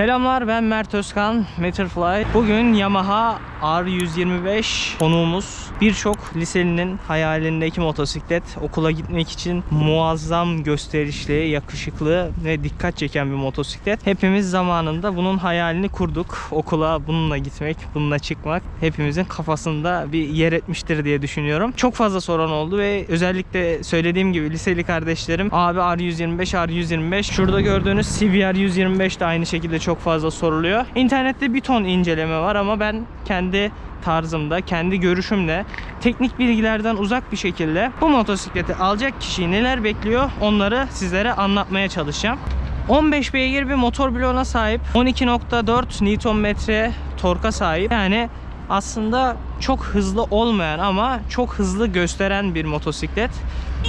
Selamlar ben Mert Özkan, Matterfly. Bugün Yamaha R125 konuğumuz. Birçok liselinin hayalindeki motosiklet okula gitmek için muazzam gösterişli, yakışıklı ve dikkat çeken bir motosiklet. Hepimiz zamanında bunun hayalini kurduk. Okula bununla gitmek, bununla çıkmak hepimizin kafasında bir yer etmiştir diye düşünüyorum. Çok fazla soran oldu ve özellikle söylediğim gibi liseli kardeşlerim abi R125, R125 şurada gördüğünüz CBR 125 de aynı şekilde çok fazla soruluyor. İnternette bir ton inceleme var ama ben kendi tarzımda, kendi görüşümle teknik bilgilerden uzak bir şekilde bu motosikleti alacak kişiyi neler bekliyor onları sizlere anlatmaya çalışacağım. 15 beygir bir motor bloğuna sahip, 12.4 Nm torka sahip. Yani aslında çok hızlı olmayan ama çok hızlı gösteren bir motosiklet.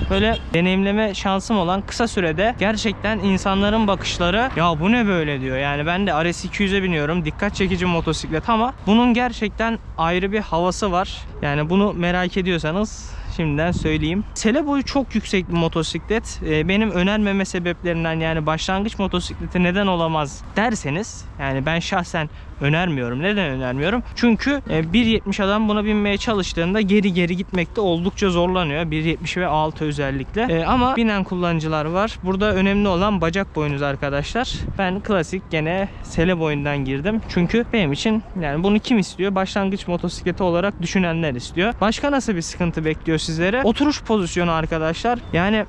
Böyle deneyimleme şansım olan kısa sürede gerçekten insanların bakışları ya bu ne böyle diyor. Yani ben de RS200'e biniyorum. Dikkat çekici motosiklet ama bunun gerçekten ayrı bir havası var. Yani bunu merak ediyorsanız şimdiden söyleyeyim. Sele boyu çok yüksek bir motosiklet. Ee, Benim önermeme sebeplerinden yani başlangıç motosikleti neden olamaz derseniz yani ben şahsen önermiyorum. Neden önermiyorum? Çünkü e, 1.70 adam buna binmeye çalıştığında geri geri gitmekte oldukça zorlanıyor. 1.70 ve altı özellikle. E, ama binen kullanıcılar var. Burada önemli olan bacak boyunuz arkadaşlar. Ben klasik gene sele boyundan girdim. Çünkü benim için yani bunu kim istiyor? Başlangıç motosikleti olarak düşünenler istiyor. Başka nasıl bir sıkıntı bekliyor sizlere? Oturuş pozisyonu arkadaşlar. Yani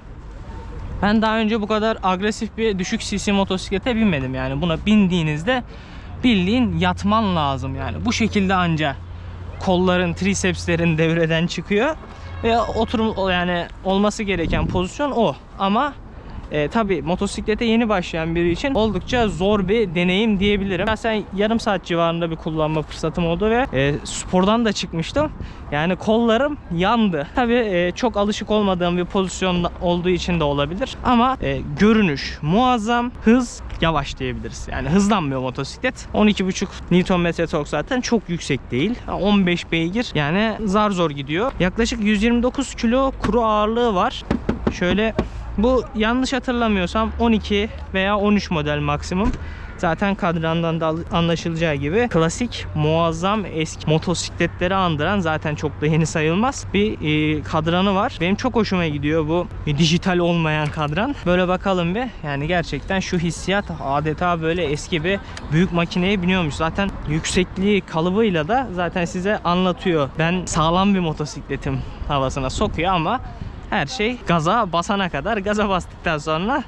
ben daha önce bu kadar agresif bir düşük cc motosiklete binmedim. Yani buna bindiğinizde bildiğin yatman lazım yani. Bu şekilde anca kolların, trisepslerin devreden çıkıyor. Ve oturum yani olması gereken pozisyon o. Ama e, tabi motosiklete yeni başlayan biri için oldukça zor bir deneyim diyebilirim. Ben yarım saat civarında bir kullanma fırsatım oldu ve e, spordan da çıkmıştım. Yani kollarım yandı. Tabi e, çok alışık olmadığım bir pozisyon olduğu için de olabilir. Ama e, görünüş muazzam, hız yavaş diyebiliriz. Yani hızlanmıyor motosiklet. 12.5 Nm tork zaten çok yüksek değil. 15 beygir yani zar zor gidiyor. Yaklaşık 129 kilo kuru ağırlığı var. Şöyle bu yanlış hatırlamıyorsam 12 veya 13 model maksimum. Zaten kadrandan da anlaşılacağı gibi klasik muazzam eski motosikletleri andıran zaten çok da yeni sayılmaz bir e, kadranı var. Benim çok hoşuma gidiyor bu e, dijital olmayan kadran. Böyle bakalım bir yani gerçekten şu hissiyat adeta böyle eski bir büyük makineye biniyormuş. Zaten yüksekliği kalıbıyla da zaten size anlatıyor. Ben sağlam bir motosikletim havasına sokuyor ama her şey gaza basana kadar gaza bastıktan sonra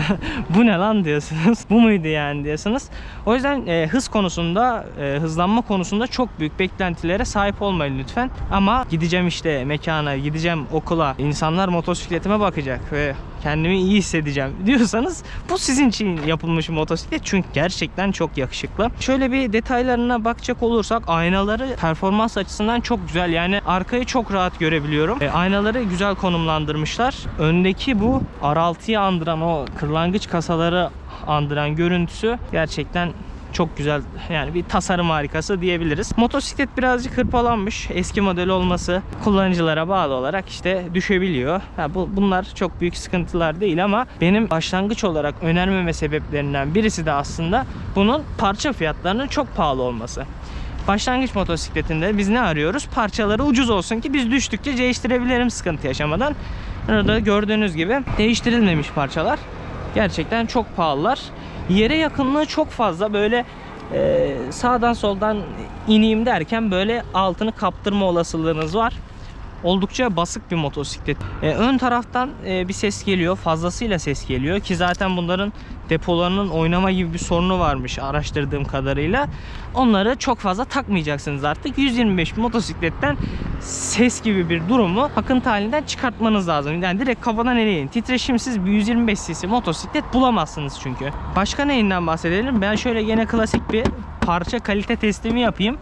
bu ne lan diyorsunuz. bu muydu yani diyorsunuz. O yüzden e, hız konusunda e, hızlanma konusunda çok büyük beklentilere sahip olmayın lütfen. Ama gideceğim işte mekana, gideceğim okula, insanlar motosikletime bakacak ve kendimi iyi hissedeceğim diyorsanız bu sizin için yapılmış motosiklet çünkü gerçekten çok yakışıklı. Şöyle bir detaylarına bakacak olursak aynaları performans açısından çok güzel. Yani arkayı çok rahat görebiliyorum. E, aynaları güzel konumlandırmışlar. Öndeki bu R6'yı andıran o kırlangıç kasaları andıran görüntüsü gerçekten çok güzel yani bir tasarım harikası diyebiliriz. Motosiklet birazcık hırpalanmış. Eski model olması kullanıcılara bağlı olarak işte düşebiliyor. Ha, bu, bunlar çok büyük sıkıntılar değil ama benim başlangıç olarak önermeme sebeplerinden birisi de aslında bunun parça fiyatlarının çok pahalı olması. Başlangıç motosikletinde biz ne arıyoruz? Parçaları ucuz olsun ki biz düştükçe değiştirebilirim sıkıntı yaşamadan. Burada gördüğünüz gibi değiştirilmemiş parçalar. Gerçekten çok pahalılar. Yere yakınlığı çok fazla böyle e, sağdan soldan ineyim derken böyle altını kaptırma olasılığınız var. Oldukça basık bir motosiklet. E, ön taraftan e, bir ses geliyor. Fazlasıyla ses geliyor ki zaten bunların depolarının oynama gibi bir sorunu varmış araştırdığım kadarıyla. Onları çok fazla takmayacaksınız artık. 125 motosikletten ses gibi bir durumu akıntı halinden çıkartmanız lazım. Yani direkt kafadan eleyin. Titreşimsiz bir 125 cc motosiklet bulamazsınız çünkü. Başka neyinden bahsedelim? Ben şöyle gene klasik bir parça kalite testimi yapayım.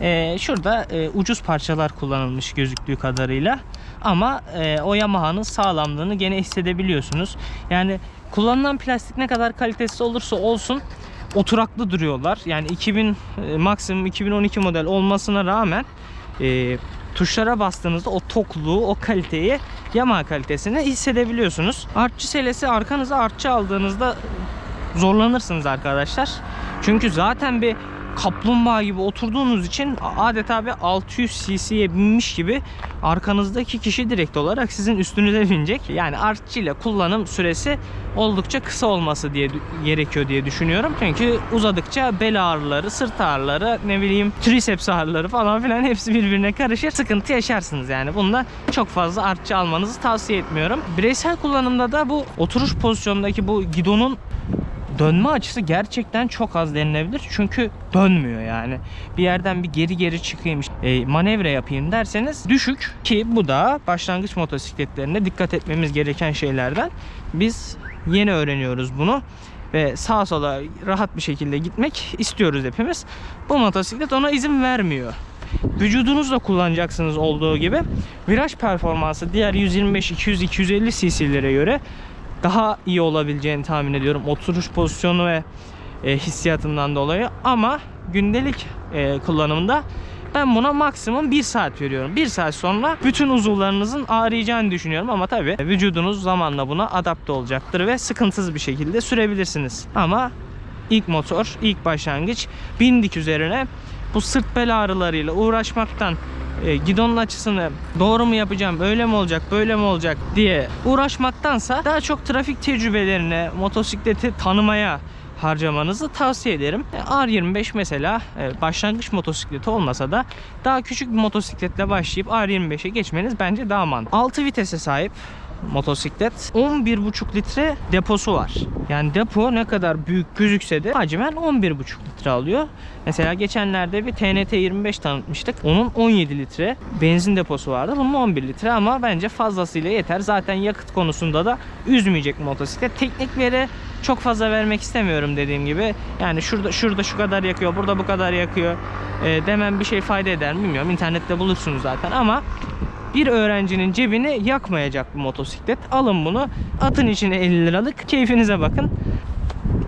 Ee, şurada e, ucuz parçalar kullanılmış gözüktüğü kadarıyla. Ama e, o Yamaha'nın sağlamlığını gene hissedebiliyorsunuz. Yani kullanılan plastik ne kadar kalitesiz olursa olsun oturaklı duruyorlar. Yani 2000 e, maksimum 2012 model olmasına rağmen e, tuşlara bastığınızda o tokluğu, o kaliteyi, Yamaha kalitesini hissedebiliyorsunuz. Artçı selesi arkanıza artçı aldığınızda zorlanırsınız arkadaşlar. Çünkü zaten bir kaplumbağa gibi oturduğunuz için adeta bir 600 cc'ye binmiş gibi arkanızdaki kişi direkt olarak sizin üstünüze binecek. Yani artçıyla kullanım süresi oldukça kısa olması diye gerekiyor diye düşünüyorum. Çünkü uzadıkça bel ağrıları, sırt ağrıları, ne bileyim triceps ağrıları falan filan hepsi birbirine karışır. Sıkıntı yaşarsınız yani. Bunda çok fazla artçı almanızı tavsiye etmiyorum. Bireysel kullanımda da bu oturuş pozisyonundaki bu gidonun dönme açısı gerçekten çok az denilebilir. Çünkü dönmüyor yani. Bir yerden bir geri geri çıkayım, e, manevra yapayım derseniz düşük ki bu da başlangıç motosikletlerinde dikkat etmemiz gereken şeylerden. Biz yeni öğreniyoruz bunu ve sağa sola rahat bir şekilde gitmek istiyoruz hepimiz. Bu motosiklet ona izin vermiyor. Vücudunuzla kullanacaksınız olduğu gibi viraj performansı diğer 125, 200, 250 cc'lere göre daha iyi olabileceğini tahmin ediyorum. Oturuş pozisyonu ve e, hissiyatından dolayı ama gündelik e, kullanımda ben buna maksimum 1 saat veriyorum. 1 saat sonra bütün uzuvlarınızın ağrıyacağını düşünüyorum ama tabii vücudunuz zamanla buna adapte olacaktır ve sıkıntısız bir şekilde sürebilirsiniz. Ama ilk motor, ilk başlangıç bindik üzerine bu sırt bel ağrılarıyla uğraşmaktan e, gidonun açısını doğru mu yapacağım, öyle mi olacak, böyle mi olacak diye uğraşmaktansa daha çok trafik tecrübelerine, motosikleti tanımaya harcamanızı tavsiye ederim. E, R25 mesela e, başlangıç motosikleti olmasa da daha küçük bir motosikletle başlayıp R25'e geçmeniz bence daha mantıklı. 6 vitese sahip motosiklet 11,5 litre deposu var. Yani depo ne kadar büyük gözükse de hacimen 11,5 litre alıyor. Mesela geçenlerde bir TNT 25 tanıtmıştık. Onun 17 litre benzin deposu vardı. Bunun 11 litre ama bence fazlasıyla yeter. Zaten yakıt konusunda da üzmeyecek motosiklet. Teknikleri çok fazla vermek istemiyorum dediğim gibi. Yani şurada şurada şu kadar yakıyor, burada bu kadar yakıyor. E, demem bir şey fayda eder mi bilmiyorum. İnternette bulursunuz zaten ama bir öğrencinin cebini yakmayacak bir motosiklet. Alın bunu, atın içine 50 liralık, keyfinize bakın.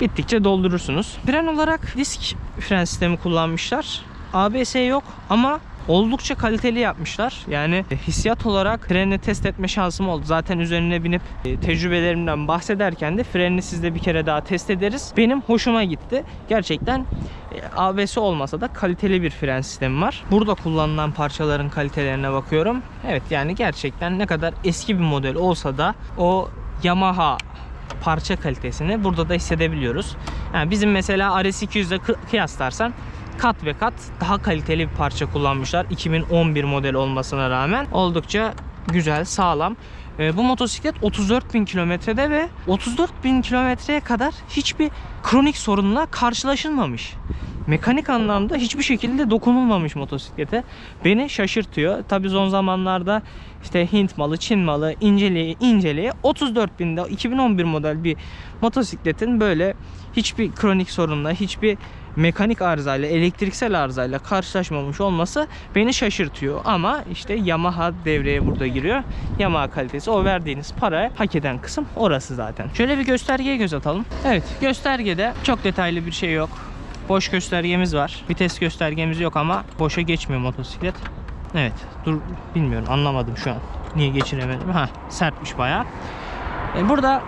Bittikçe doldurursunuz. Fren olarak disk fren sistemi kullanmışlar. ABS yok ama oldukça kaliteli yapmışlar. Yani hissiyat olarak frenini test etme şansım oldu. Zaten üzerine binip e, tecrübelerimden bahsederken de frenini sizde bir kere daha test ederiz. Benim hoşuma gitti. Gerçekten e, ABS olmasa da kaliteli bir fren sistemi var. Burada kullanılan parçaların kalitelerine bakıyorum. Evet yani gerçekten ne kadar eski bir model olsa da o Yamaha parça kalitesini burada da hissedebiliyoruz. Yani bizim mesela RS200 ile kıyaslarsan kat ve kat daha kaliteli bir parça kullanmışlar. 2011 model olmasına rağmen oldukça güzel, sağlam. E, bu motosiklet 34.000 kilometrede ve 34.000 kilometreye kadar hiçbir kronik sorunla karşılaşılmamış. Mekanik anlamda hiçbir şekilde dokunulmamış motosiklete. Beni şaşırtıyor. Tabi son zamanlarda işte Hint malı, Çin malı inceleye inceleye 34.000'de 2011 model bir motosikletin böyle hiçbir kronik sorunla, hiçbir mekanik arızayla, elektriksel arızayla karşılaşmamış olması beni şaşırtıyor. Ama işte Yamaha devreye burada giriyor. Yamaha kalitesi o verdiğiniz paraya hak eden kısım orası zaten. Şöyle bir göstergeye göz atalım. Evet göstergede çok detaylı bir şey yok. Boş göstergemiz var. Vites göstergemiz yok ama boşa geçmiyor motosiklet. Evet dur bilmiyorum anlamadım şu an. Niye geçiremedim? Ha sertmiş bayağı. E, burada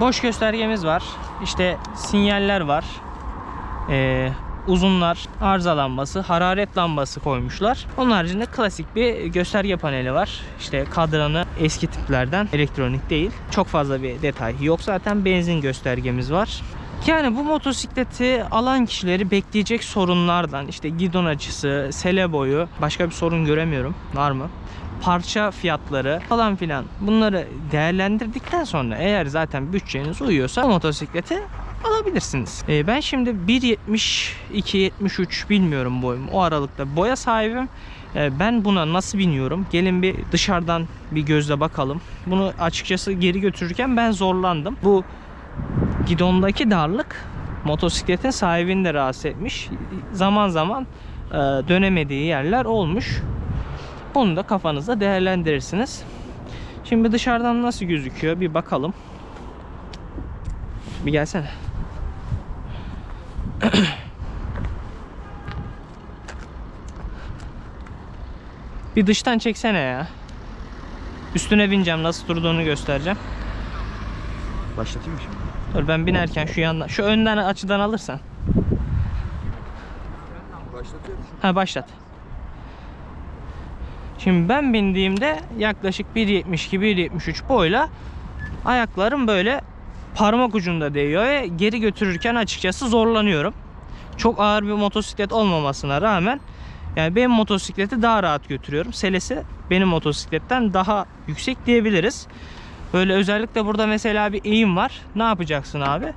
boş göstergemiz var. İşte sinyaller var. Ee, uzunlar, arıza lambası, hararet lambası koymuşlar. Onun haricinde klasik bir gösterge paneli var. İşte kadranı eski tiplerden elektronik değil. Çok fazla bir detay yok zaten. Benzin göstergemiz var. Yani bu motosikleti alan kişileri bekleyecek sorunlardan işte gidon açısı, sele boyu başka bir sorun göremiyorum. Var mı? parça fiyatları falan filan bunları değerlendirdikten sonra eğer zaten bütçeniz uyuyorsa motosikleti alabilirsiniz. Ee, ben şimdi 1.72 73 bilmiyorum boyum. O aralıkta boya sahibim. Ee, ben buna nasıl biniyorum? Gelin bir dışarıdan bir gözle bakalım. Bunu açıkçası geri götürürken ben zorlandım. Bu gidondaki darlık motosikletin sahibini de rahatsız etmiş. Zaman zaman e, dönemediği yerler olmuş. Onu da kafanızda değerlendirirsiniz. Şimdi dışarıdan nasıl gözüküyor bir bakalım. Bir gelsene. Bir dıştan çeksene ya. Üstüne bineceğim nasıl durduğunu göstereceğim. Başlatayım mı şimdi? Dur ben binerken şu yandan şu önden açıdan alırsan. Başlatıyorum. Ha başlat. Şimdi ben bindiğimde yaklaşık 1.72-1.73 boyla ayaklarım böyle parmak ucunda değiyor ve geri götürürken açıkçası zorlanıyorum. Çok ağır bir motosiklet olmamasına rağmen yani benim motosikleti daha rahat götürüyorum. Selesi benim motosikletten daha yüksek diyebiliriz. Böyle özellikle burada mesela bir eğim var. Ne yapacaksın abi?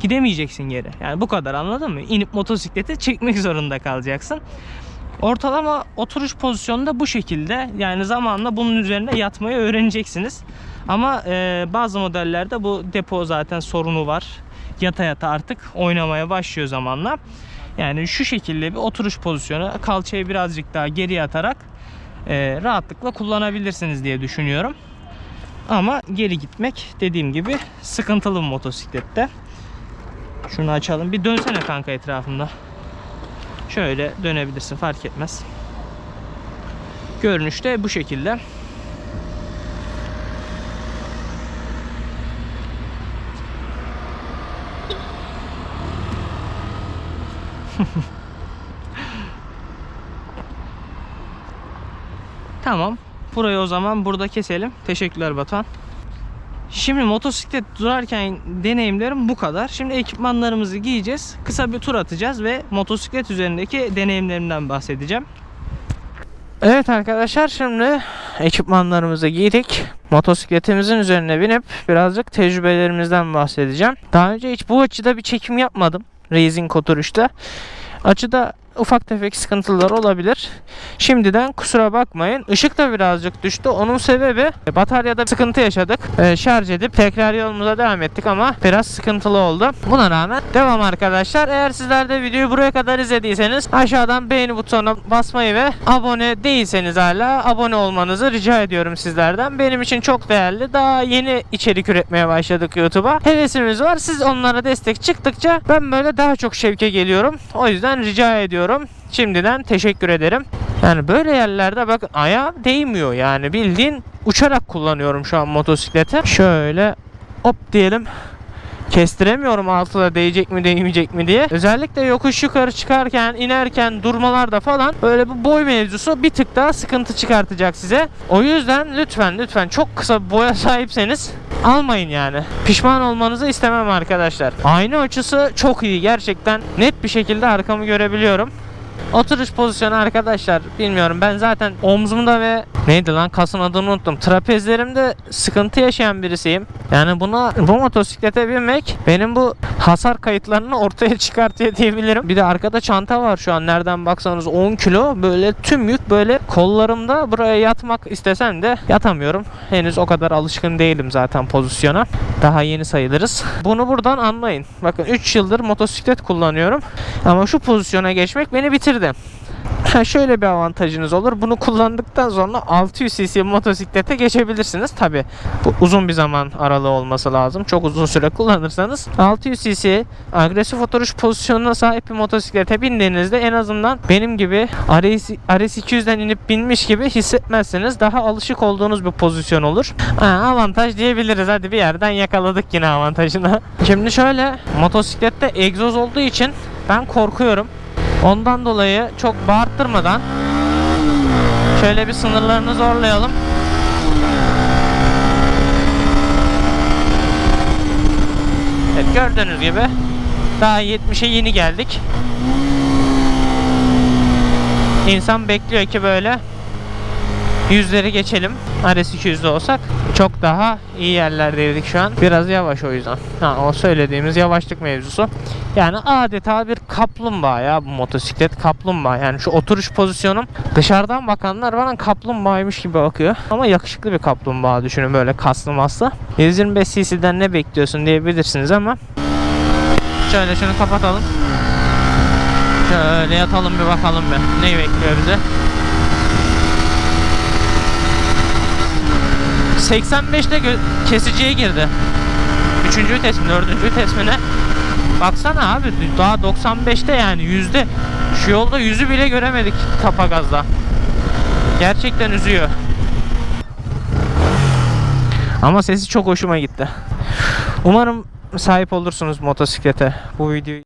Gidemeyeceksin geri. Yani bu kadar anladın mı? İnip motosikleti çekmek zorunda kalacaksın. Ortalama oturuş pozisyonu da bu şekilde. Yani zamanla bunun üzerine yatmayı öğreneceksiniz. Ama e, bazı modellerde bu depo zaten sorunu var. Yata yata artık oynamaya başlıyor zamanla. Yani şu şekilde bir oturuş pozisyonu kalçayı birazcık daha geriye atarak e, rahatlıkla kullanabilirsiniz diye düşünüyorum. Ama geri gitmek dediğim gibi sıkıntılı bir motosiklette. Şunu açalım. Bir dönsene kanka etrafında. Şöyle dönebilirsin fark etmez. Görünüşte bu şekilde. tamam. Burayı o zaman burada keselim. Teşekkürler Batuhan. Şimdi motosiklet durarken deneyimlerim bu kadar. Şimdi ekipmanlarımızı giyeceğiz. Kısa bir tur atacağız ve motosiklet üzerindeki deneyimlerimden bahsedeceğim. Evet arkadaşlar şimdi ekipmanlarımızı giydik. Motosikletimizin üzerine binip birazcık tecrübelerimizden bahsedeceğim. Daha önce hiç bu açıda bir çekim yapmadım. Racing oturuşta. Açıda ufak tefek sıkıntılar olabilir. Şimdiden kusura bakmayın. Işık da birazcık düştü. Onun sebebi bataryada sıkıntı yaşadık. Ee, şarj edip tekrar yolumuza devam ettik ama biraz sıkıntılı oldu. Buna rağmen devam arkadaşlar. Eğer sizler de videoyu buraya kadar izlediyseniz aşağıdan beğeni butonuna basmayı ve abone değilseniz hala abone olmanızı rica ediyorum sizlerden. Benim için çok değerli. Daha yeni içerik üretmeye başladık YouTube'a. Hevesimiz var. Siz onlara destek çıktıkça ben böyle daha çok şevke geliyorum. O yüzden rica ediyorum. Şimdiden teşekkür ederim. Yani böyle yerlerde bakın ayağım değmiyor yani bildiğin uçarak kullanıyorum şu an motosikleti. Şöyle hop diyelim kestiremiyorum altıda değecek mi değmeyecek mi diye. Özellikle yokuş yukarı çıkarken, inerken, durmalarda falan böyle bu boy mevzusu bir tık daha sıkıntı çıkartacak size. O yüzden lütfen lütfen çok kısa bir boya sahipseniz almayın yani. Pişman olmanızı istemem arkadaşlar. Ayna açısı çok iyi gerçekten. Net bir şekilde arkamı görebiliyorum. Oturuş pozisyonu arkadaşlar bilmiyorum ben zaten omzumda ve neydi lan kasın adını unuttum. Trapezlerimde sıkıntı yaşayan birisiyim. Yani buna bu motosiklete binmek benim bu hasar kayıtlarını ortaya çıkartıyor diyebilirim. Bir de arkada çanta var şu an nereden baksanız 10 kilo böyle tüm yük böyle kollarımda buraya yatmak istesem de yatamıyorum. Henüz o kadar alışkın değilim zaten pozisyona. Daha yeni sayılırız. Bunu buradan anlayın. Bakın 3 yıldır motosiklet kullanıyorum. Ama şu pozisyona geçmek beni bitirdi. Ha, şöyle bir avantajınız olur. Bunu kullandıktan sonra 600 cc motosiklete geçebilirsiniz. Tabi bu uzun bir zaman aralığı olması lazım. Çok uzun süre kullanırsanız 600 cc agresif oturuş pozisyonuna sahip bir motosiklete bindiğinizde en azından benim gibi RS, RS200'den inip binmiş gibi hissetmezsiniz. Daha alışık olduğunuz bir pozisyon olur. Ha, avantaj diyebiliriz. Hadi bir yerden yakaladık yine avantajını. Şimdi şöyle motosiklette egzoz olduğu için ben korkuyorum. Ondan dolayı çok bağırttırmadan şöyle bir sınırlarını zorlayalım. Evet gördüğünüz gibi daha 70'e yeni geldik. İnsan bekliyor ki böyle yüzleri geçelim. Ares 200'de olsak çok daha iyi yerlerdeydik şu an. Biraz yavaş o yüzden. Ha, o söylediğimiz yavaşlık mevzusu. Yani adeta bir kaplumbağa ya bu motosiklet kaplumbağa. Yani şu oturuş pozisyonum dışarıdan bakanlar bana kaplumbağaymış gibi bakıyor. Ama yakışıklı bir kaplumbağa düşünün böyle kaslı maslı. 125 cc'den ne bekliyorsun diyebilirsiniz ama şöyle şunu kapatalım. Şöyle yatalım bir bakalım bir. Ne bekliyor bize? 85'te gö- kesiciye girdi. Üçüncü vites mi, dördüncü vites mi ne? Baksana abi daha 95'te yani yüzde. Şu yolda yüzü bile göremedik tapa gazda. Gerçekten üzüyor. Ama sesi çok hoşuma gitti. Umarım sahip olursunuz motosiklete bu videoyu.